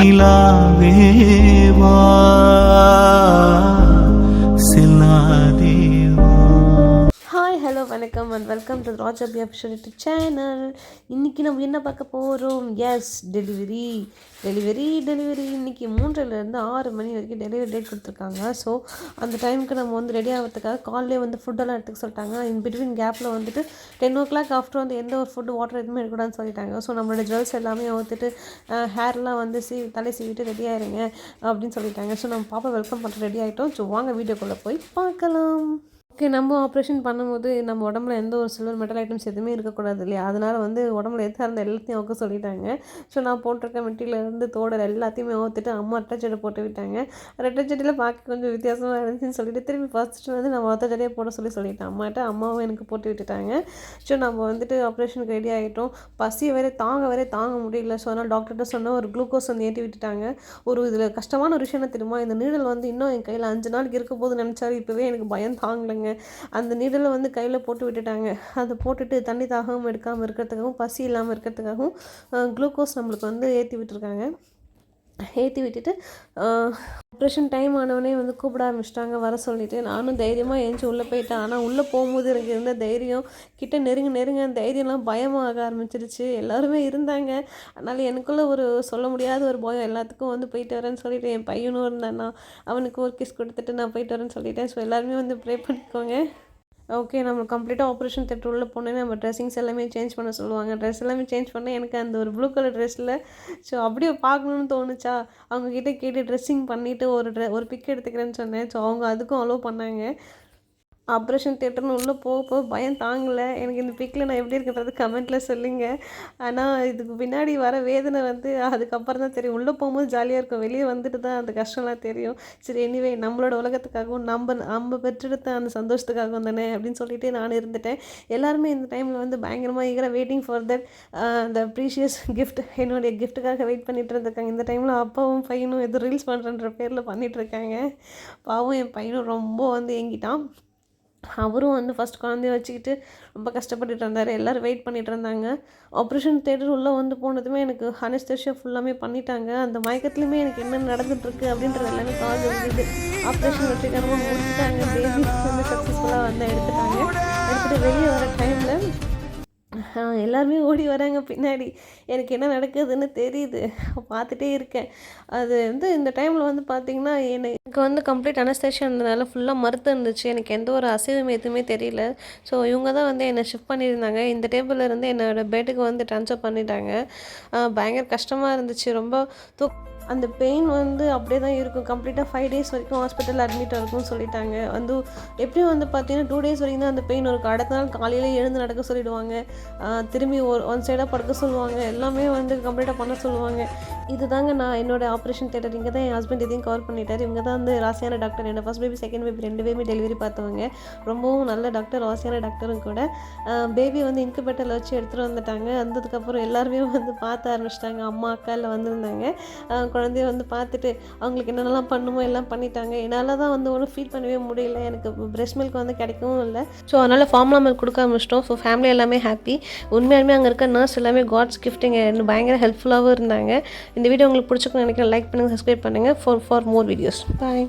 நிலாவேவா செல்லாதேவா ஹாய் வணக்கம் and welcome to Raja B அபிஷரிட்டி channel இன்றைக்கி நம்ம என்ன பார்க்க போகிறோம் எஸ் டெலிவரி டெலிவரி டெலிவரி இன்றைக்கி மூன்றிலேருந்து ஆறு மணி வரைக்கும் டெலிவரி டேட் கொடுத்துருக்காங்க. ஸோ அந்த டைமுக்கு நம்ம வந்து ரெடி ஆகிறதுக்காக காலையிலே வந்து ஃபுட்டெல்லாம் எடுத்துக்க சொல்லிட்டாங்க. இன் பிட்வீன் கேப்பில் வந்துட்டு டென் ஓ கிளாக் ஆஃப்டர் வந்து எந்த ஒரு ஃபுட்டு வாட்டர் எதுவுமே எடுக்கூடாதுன்னு சொல்லிட்டாங்க. ஸோ நம்மளோட ஜுவல்ஸ் எல்லாமே வந்துட்டு ஹேர்லாம் வந்து சீ தலை சீவிட்டு ரெடி ஆயிருங்க அப்படின்னு சொல்லிட்டாங்க. ஸோ நம்ம பாப்பா வெல்கம் பண்ணிட்டு ரெடி ஆகிட்டோம் ஸோ வாங்க வீடியோக்குள்ளே போய் பார்க்கலாம். ஓகே நம்ம ஆப்ரேஷன் பண்ணும்போது நம்ம உடம்புல எந்த ஒரு சில்வர் மெட்டல் ஐட்டம்ஸ் எதுவுமே இருக்கக்கூடாது இல்லையா? அதனால் வந்து உடம்புல எதாக இருந்த எல்லாத்தையும் அவுக்க சொல்லிட்டாங்க. ஸோ நான் போட்டிருக்க மெட்டீரியலேருந்து தோடல் எல்லாத்தையுமே ஊற்றிட்டு அம்மா அட்டச்சடை போட்டு விட்டாங்க. ரெட்டச்சடியில் பார்க்க கொஞ்சம் வித்தியாசமாக இருந்துச்சுன்னு சொல்லிட்டு திரும்பி ஃபஸ்ட்டு வந்து நம்ம ஒத்த போட சொல்லி சொல்லிட்டேன். அம்மாட்ட அம்மாவும் எனக்கு போட்டு விட்டுட்டாங்க. ஸோ நம்ம வந்துட்டு ஆப்ரேஷனுக்கு ரெடி ஆகிட்டோம் பசி வரை தாங்க வரை தாங்க முடியல. ஸோ அதனால் டாக்டர்கிட்ட சொன்னால் ஒரு குளுக்கோஸ் வந்து ஏற்றி விட்டுட்டாங்க. ஒரு இதில் கஷ்டமான ஒரு விஷயம் என்ன தெரியுமா? இந்த நீடல் வந்து இன்னும் என் கையில் அஞ்சு நாளைக்கு இருக்க போது நினச்சாரு இப்போவே எனக்கு பயம் தாங்கலைங்க. அந்த நிழலை வந்து கையில் போட்டு விட்டுட்டாங்க. அதை போட்டுட்டு தண்ணி தாகவும் எடுக்காமல் இருக்கிறதுக்காகவும் பசி இல்லாமல் இருக்கிறதுக்காகவும் குளுக்கோஸ் நம்மளுக்கு வந்து ஏற்றி விட்டுருக்காங்க. ஏற்றி விட்டுட்டு ஆப்ரேஷன் டைம் ஆனவனே வந்து கூப்பிட ஆரம்பிச்சிட்டாங்க வர சொல்லிட்டு. நானும் தைரியமாக எழுந்துச்சி உள்ளே போயிட்டேன். ஆனால் உள்ளே போகும்போது எனக்கு இருந்த தைரியம் கிட்ட நெருங்க நெருங்க அந்த தைரியம்லாம் பயமாக ஆரம்பிச்சிருச்சு. எல்லாருமே இருந்தாங்க. அதனால் எனக்குள்ளே ஒரு சொல்ல முடியாத ஒரு பயம் எல்லாத்துக்கும் வந்து போயிட்டு வரேன்னு சொல்லிட்டு என் பையனும் இருந்தானா. அவனுக்கு ஒரு கிஸ் கொடுத்துட்டு நான் போயிட்டு வரேன்னு சொல்லிட்டேன். ஸோ எல்லாருமே வந்து ப்ரே பண்ணிக்கோங்க. ஓகே நம்ம கம்ப்ளீட்டாக ஆப்ரேஷன் தேட்டர் உள்ளே போனேன் நம்ம ட்ரெஸ்ஸிங்ஸ் எல்லாமே சேஞ்ச் பண்ண சொல்லுவாங்க. ட்ரெஸ் எல்லாமே சேஞ்ச் பண்ண எனக்கு அந்த ஒரு ப்ளூ கலர் ட்ரெஸ்ஸில் ஸோ அப்படியே பார்க்கணுன்னு தோணுச்சா? அவங்கக்கிட்ட கேட்டு ட்ரெஸ்ஸிங் பண்ணிவிட்டு ஒரு ட்ரெ ஒரு பிக் எடுத்துக்கிறேன்னு சொன்னேன். ஸோ அவங்க அதுக்கும் அலோவ் பண்ணாங்க. ஆப்ரேஷன் தேட்டர்னு உள்ளே போக போக பயம் தாங்கலை. எனக்கு இந்த பிக்கில் நான் எப்படி இருக்கிறது கமெண்ட்டில் சொல்லுங்க. ஆனால் இதுக்கு பின்னாடி வர வேதனை வந்து அதுக்கப்புறம் தான் தெரியும். உள்ளே போகும்போது ஜாலியாக இருக்கும். வெளியே வந்துட்டு தான் அந்த கஷ்டம்லாம் தெரியும். சரி எனிவே நம்மளோட உலகத்துக்காகவும் நம்ம நம்ம பெற்றெடுத்த அந்த சந்தோஷத்துக்காகவும் தானே அப்படின்னு சொல்லிட்டு நான் இருந்துட்டேன். எல்லாருமே இந்த டைமில் வந்து பயங்கரமாக இருக்கிற வெயிட்டிங் ஃபார் தட் அந்த ப்ரீஷியஸ் கிஃப்ட் என்னுடைய கிஃப்ட்டுக்காக வெயிட் பண்ணிகிட்டு இருந்திருக்காங்க. இந்த டைமில் அப்பாவும் பையனும் எதுவும் ரீல்ஸ் பண்ணுறன்ற பேரில் பண்ணிகிட்ருக்காங்க பாவம் என் பையனும் ரொம்ப வந்து ஏங்கிட்டான். அவரும் வந்து ஃபஸ்ட் குழந்தைய வச்சுக்கிட்டு ரொம்ப கஷ்டப்பட்டுட்டு இருந்தார். எல்லோரும் வெயிட் பண்ணிட்டு இருந்தாங்க. ஆப்ரேஷன் தேட்டர் உள்ளே வந்து போனதுமே எனக்கு அனஸ்தேஷியா ஃபுல்லாமே பண்ணிட்டாங்க. அந்த மயக்கத்துலேயுமே எனக்கு என்ன நடந்துட்டுருக்கு அப்படின்றது எல்லாமே காது இருந்தது ஆப்ரேஷன் வெற்றிகரமாக முடிச்சுட்டாங்க. பேபி வந்து சக்ஸஸ்ஃபுல்லாக வந்து எடுத்துட்டாங்க. எடுத்துகிட்டு வெளியே வர டைமில் எல்லாருமே ஓடி வராங்க பின்னாடி. எனக்கு என்ன நடக்குதுன்னு தெரியுது. பார்த்துட்டே இருக்கேன். அது வந்து இந்த டைமில் வந்து பார்த்திங்கன்னா எனக்கு வந்து கம்ப்ளீட் அனஸ்தேஷன் இருந்ததுனால ஃபுல்லாக மறுத்து இருந்துச்சு. எனக்கு எந்த ஒரு அசைவும் எதுவுமே தெரியல. ஸோ இவங்க தான் வந்து என்னை ஷிஃப்ட் பண்ணியிருந்தாங்க. இந்த டேபிளில் இருந்து என்னோடய பெட்டுக்கு வந்து ட்ரான்ஸ்ஃபர் பண்ணிட்டாங்க. பயங்கர கஷ்டமாக இருந்துச்சு. ரொம்ப தூக்கம் அந்த பெயின் வந்து அப்படியே தான் இருக்கும். கம்ப்ளீட்டாக ஃபைவ் டேஸ் வரைக்கும் ஹாஸ்பிட்டலில் அட்மிட் இருக்கும்னு சொல்லிட்டாங்க. வந்து எப்படியும் வந்து பார்த்தீங்கன்னா டூ டேஸ் வரைக்கும் தான் அந்த பெயின் இருக்கும். அடுத்த நாள் காலையில் எழுந்து நடக்க சொல்லிடுவாங்க. திரும்பி ஒரு ஒன் சைடாக படுக்க சொல்லுவாங்க. எல்லாமே வந்து கம்ப்ளீட்டாக பண்ண சொல்லுவாங்க. இது தாங்க நான் என்னோட ஆப்ரேஷன் தேட்டர் இங்கே தான் என் ஹஸ்பண்ட் இதையும் கவர் பண்ணிட்டார். இவங்க தான் வந்து ராசியான டாக்டர் என்னோட ஃபஸ்ட் பேபி செகண்ட் பேபி ரெண்டு பேபி டெலிவரி பார்த்தவங்க. ரொம்பவும் நல்ல டாக்டர் ராசியான டாக்டரும் கூட. பேபி வந்து இன்குபேட்டரில் வச்சு எடுத்துகிட்டு வந்துட்டாங்க. வந்ததுக்கப்புறம் எல்லாருமே வந்து பார்த்து ஆரம்பிச்சிட்டாங்க. அம்மா அக்கா எல்லாம் வந்திருந்தாங்க. குழந்தைய வந்து பார்த்துட்டு அவங்களுக்கு என்னென்னலாம் பண்ணுமோ எல்லாம் பண்ணிட்டாங்க. என்னால் தான் வந்து ஒன்றும் ஃபீல் பண்ணவே முடியல. எனக்கு பிரெஸ்ட் மில்க் வந்து கிடைக்கவும் இல்லை. ஸோ அதனால் ஃபார்ம்லாம் மில்க் கொடுக்க ஆரம்பிச்சிட்டோம். ஸோ ஃபேமிலி எல்லாமே ஹாப்பி உண்மையாலுமே அங்கே இருக்க நர்ஸ் எல்லாமே காட்ஸ் கிஃப்ட்டுங்க பயங்கர ஹெல்ப்ஃபுல்லாகவும் இருந்தாங்க. இந்த வீடியோ உங்களுக்கு பிடிச்சிக்கணும்னு நினைக்கிறேன் லைக் பண்ணுங்கள் சப்ஸ்கிரைப் பண்ணுங்கள் for for more videos bye